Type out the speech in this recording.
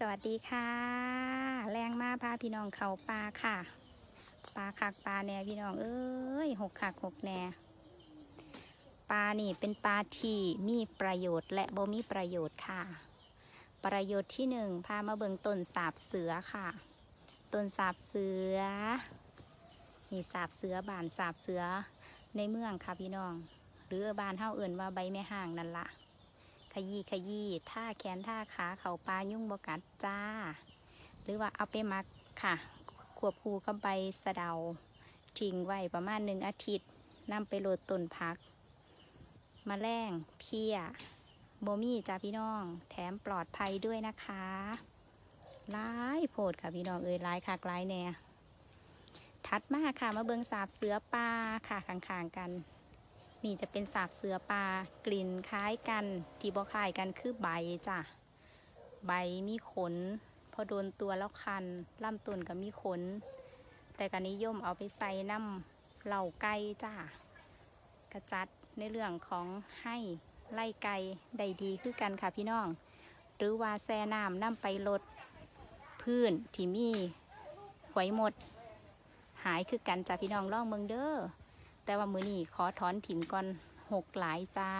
สวัสดีค่ะ แรงมาพาพี่น้องเขาปลาค่ะ ปลาคักปลาแหน่พี่น้องเอ้ยหกคักหกแหน่ปลานี่เป็นปลาที่มีประโยชน์และบ่มีประโยชน์ค่ะ ประโยชน์ที่หนึ่งพามาเบิ่งต้นสาบเสือค่ะ ต้นสาบเสือนี่สาบเสือบานสาบเสือในเมืองค่ะพี่น้อง หรือบานเฮาเอื่นว่าใบแม่ห่างนั่นละข ยี้ขยี้ท่าแขนท่าขาเข่าปลายุ่งบกัดจ้า หรือว่าเอาไปมักค่ะ ควบคู่กับใบสะเดา ทิ้งไว้ประมาณหนึ่งอาทิตย์นำไปโรดต้นพักมแมลงเพียโบมี่จ้าพี่น้อง แถมปลอดภัยด้วยนะคะร้ายโพดค่ะพี่น้องเอ้ยร้ายคักร้ายแน่ถัดมาค่ะมาเบิงสาบเสือปลาค่ะข้างๆกัน นี่จะเป็นสาบเสือปลากลิ่นคล้ายกันที่บ่คล้ายกันคือใบจ้ะ ใบมีขน พอโดนตัวแล้วคันลำต้นก็มีขน แต่ก็นิยมเอาไปใส่น้ำเหล่าไก่จ้ะ กระจัดในเรื่องของให้ไล่ไก่ได้ดีคือกันค่ะพี่น้อง หรือว่าแซ่น้ำน้ำไปลดพื้นที่มีหวยหมด หายคือกันจ้ะพี่น้องล่องเมืองเด้อ แต่ว่ามือนี้ขอถอนถิ่มก่อนหกหลายจ้า